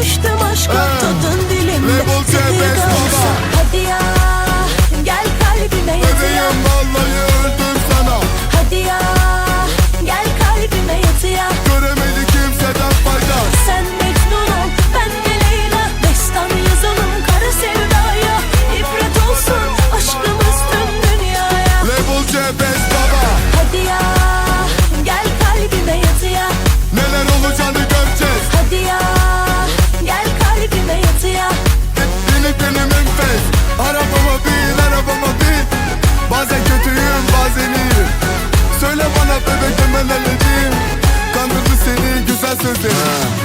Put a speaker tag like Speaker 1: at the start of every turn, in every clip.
Speaker 1: düştüm aşka tadın dilimde
Speaker 2: Level C5
Speaker 1: Seni de olsa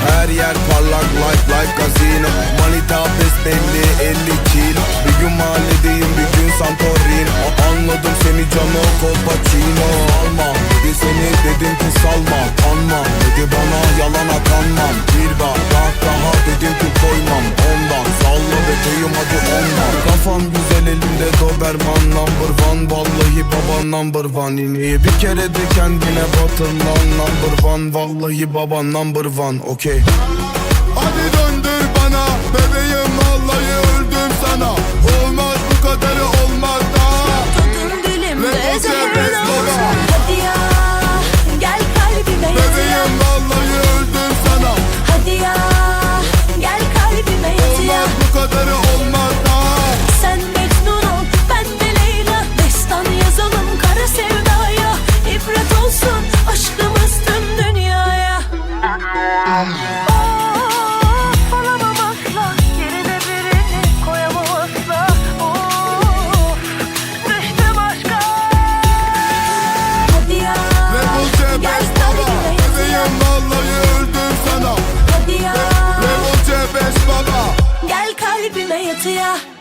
Speaker 2: Her yer parlak like like casino. Manita besbelli 50 kilo. Bir gün mahalledeyim bir gün Santorini Anladım seni cano Colpacino. Alma dedi seni dedim ki salma Kanma. Dedi bana yalana kanmam Bir bak Kafam güzel elimde Doberman number one. Vallahi baba number one. İneği bir kere de kendine batırlan Number one vallahi baba number one Okey Hadi döndür
Speaker 1: to ya.